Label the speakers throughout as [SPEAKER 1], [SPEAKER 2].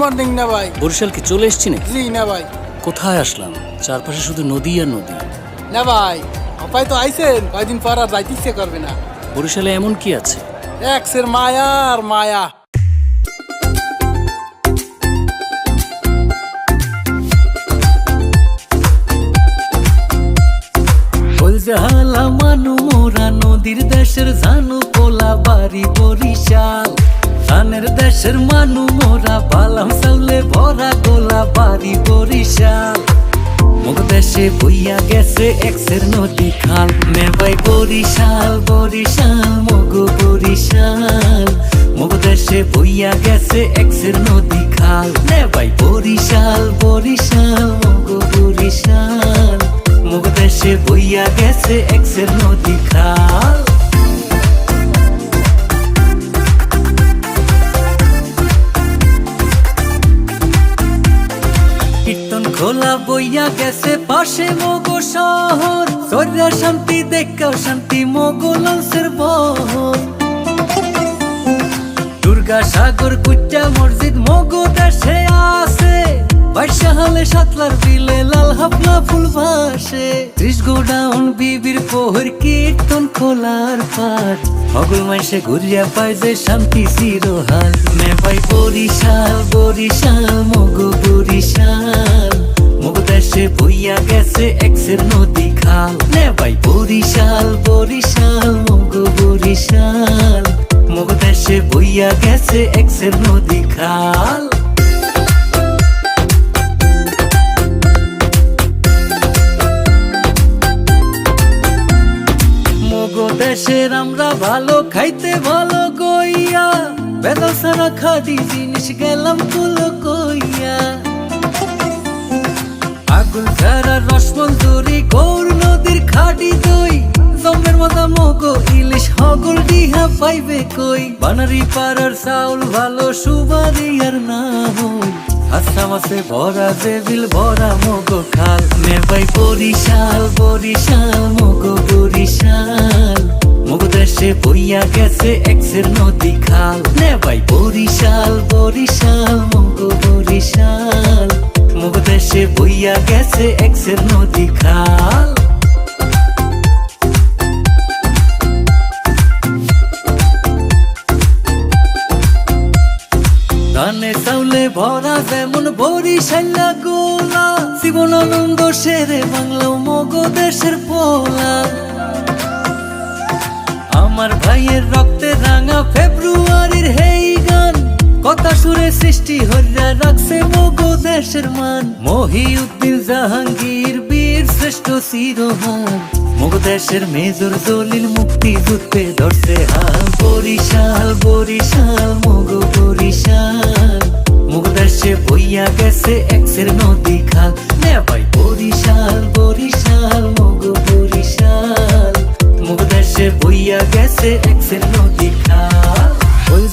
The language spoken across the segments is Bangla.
[SPEAKER 1] মর্নিং না ভাই।
[SPEAKER 2] বরিশাল কি চলে এসছি নাকি?
[SPEAKER 1] জি না ভাই।
[SPEAKER 2] কোথায় আসলাম? চারপাশে শুধু নদী আর নদী।
[SPEAKER 1] না ভাই আপাই তো আইছেন কয়দিন পর আর যাইতে ইচ্ছে করবে না।
[SPEAKER 2] বরিশালে এমন কি আছে?
[SPEAKER 1] এক্সের মায়া আর মায়া।
[SPEAKER 2] বলজালা মানু মোরা নদীর দেশের জানু পোলা বাড়ি বরিশাল। ধানের দেশের মানু, মোরা বালাম চাউলে ভরা গোলা বাড়ি বরিশাল। মুখ দেশে বইয়া গেছে এক্সের নদী খাল। নেবাই বরিশাল বরিশাল, মগো বরিশাল। মুখ দেশে বইয়া গেছে এক্সের নদী খাল। নেবাই বরিশাল বরিশাল, মগো বরিশাল। মুখ দেশে বইয়া গেছে এক্সের গেছে পাশে মগো শহর। সর্যা শান্তি দেখা শান্তি, মগো লঞ্চের বহর। দুর্গা সাগর কুচ্চা মসজিদ মগো দেশে আছে। বাইশা হলে সাতলার বিলে লাল হাফলা ফুল ভাসে। ত্রিশ গোডাউন বিবির পোহর কীর্তন খোলার পাট হগল মাইসে ঘুরিয়া পায় যে শান্তি চিরহাল নেবাই বরিশাল বরিশাল, মগো বরিশাল। মগো দেশে বইয়া গেছে এক্সের নদী খাল। নেবাই বরিশাল বরিশাল, মগো বরিশাল। মগো দেশে বইয়া গেছে এক্সের নদী খাল। দেশের আমরা ভালো, খাইতে ভালো গইয়া বেদা সারা খাদি জিনিস গেলাম কুলো কইয়া। আগুন ছাড়া রসমল দড়ি গৌর নদীর খাটি দই। জমের মাথা মগো, ইলিশ, হগল, ডিহা পাইবে কই? বানারি পাড়ার চাউল ভালো সুবারি আর না হই হাসা মাসে ভরা দেবিল ভরা মগো, খাল। নেবাই বরিশাল বরিশাল, মগো বরিশাল। মগো দেশে বইয়া গেছে এক্সের নদী খাল। নেবাই বরিশাল বরিশাল, মগো বরিশাল। মগো বইয়া গেছে এক্সের নদী খাল। ধানে চাউলে ভরা যেমন বরিশাল্লা গোলা, জীবনানন্দ সেরে বাংলা মগো দেশের পোলা। আমার ভাইয়ের রক্তে রাঙা ফেব্রুয়ারির হেই গান। কথা সুরে সৃষ্টি হইয়া রাখছে মগো দেশের মান। মহিউদ্দিন জাহাঙ্গীর, বীর শ্রেষ্ঠ শিরোহান মগো দেশের মেজর দলিল মুক্তি যুদ্ধে ধরছে হাল। বরিশাল বরিশাল, মগো বরিশাল। মগো দেশে বইয়া গেছে এক্সের নদী খাল। নেবাই বরিশাল বরিশাল বরিশাল বইয়া গেছে এক্সের নদী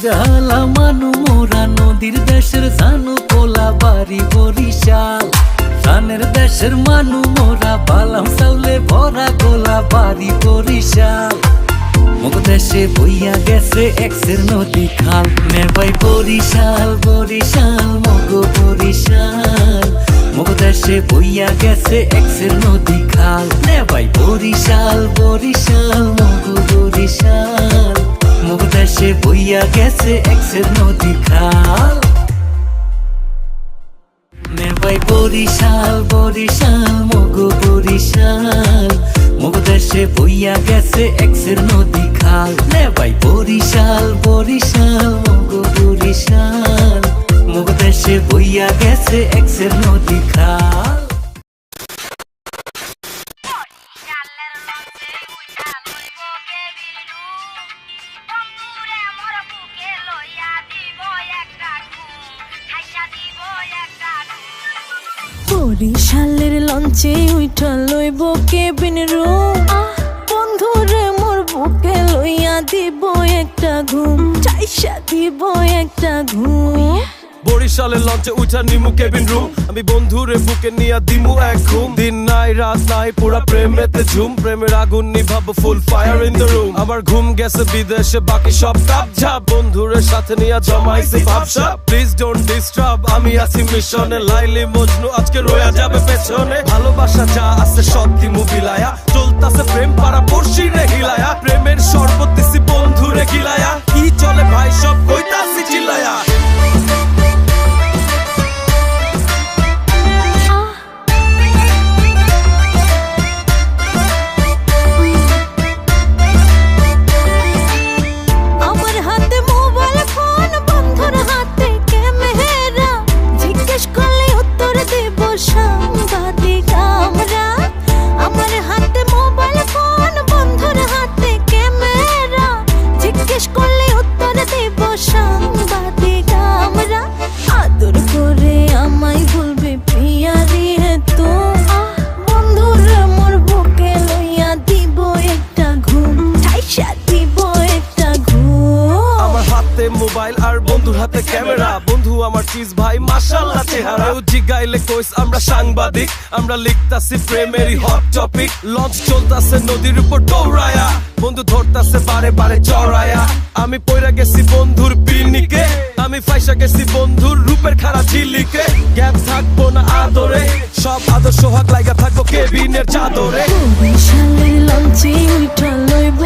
[SPEAKER 2] জালা মানু মোরা নদীর দেশের জানু পোলা বাড়ি বরিশাল। ধানের দেশের মানু মোরা বালাম চাউলে ভরা গোলা বাড়ি বরিশাল। মুখ দেশে বইয়া গেছে নদী খাল। বরিশাল বরিশাল। মুখ বইয়া গেছে এক্সের নদী খাল। নেবাই বরিশাল বরিশাল মগো বরিশাল। মুখ দেশে বইয়া গেছে এক্সের নদী খাল। নেবাই বরিশাল বরিশাল মগো বরিশাল। মগো দেশে বইয়া গেছে এক্সের নদী খাল। নেবাই বরিশাল বরিশাল মগো বরিশাল। মগো দেশে বইয়া গেছে এক্সের নদী
[SPEAKER 3] বরিশালের লঞ্চে উঠা লইব কেবিন রুম। বন্ধুরে, মোর বুকে লইয়া দিব একটা ঘুম। চাইসা দিব একটা ঘুম।
[SPEAKER 4] বরিশালের লঞ্চে উঠা নিমু কেবিন রুম আমি বন্ধুরে বুকে নিয়া দিমু এক ঘুম। দিন নাই, রাত নাই, পুরা প্রেমেতে ঝুম। প্রেমের আগুন নিভাব full fire in the room আমার ঘুম গেছে বিদেশে, বাকি সব কাপ ঝাপ। বন্ধুরের সাথে নিয়া জমাইছি ভাবসা প্লিজ ডোন্ট ডিস্টার্ব আমি আছি মিশনে। লাইলি মজনু আজকে রয়া যাবে পেছনে। ভালোবাসা যা আছে সব দিমু বিলায়া। চলতাছে প্রেম পাড়া পড়শি রে হিলায়া। প্রেমের শরবত দিছি বন্ধুরে গিলায়া কি চলে ভাই, সব কইতাছি চিল্লায়া।
[SPEAKER 3] সাংবাদিক আমরা। মোবাইল বুকে লইয়া দিব একটা ঘুম। ঠাইসা দিব একটা ঘুম।
[SPEAKER 4] আমার হাতে মোবাইল আর বন্ধুর হাতে ক্যামেরা। বন্ধু আমার চিজ ভাই, মাশাল্লাহ চেহারা। ও জিগাইলে কইস, আমরা সাংবাদিক। আমরা লিখতাছি প্রেমেরই হট টপিক লঞ্চ চলতাছে নদীর উপর দৌড়ায়া। বন্ধু ধরতাছে বারে বারে চড়ায়া। আমি পয়রা গেছি বন্ধুর পিনিকে আমি ফাইসা গেছি বন্ধুর রূপের খারা ঝিলিকে। গ্যাপ থাকব না আদরে। সব আদর সোহাগ লাগা থাকব কেবিনের চাদরে।
[SPEAKER 3] বিশালের লঞ্চে উঠা লইব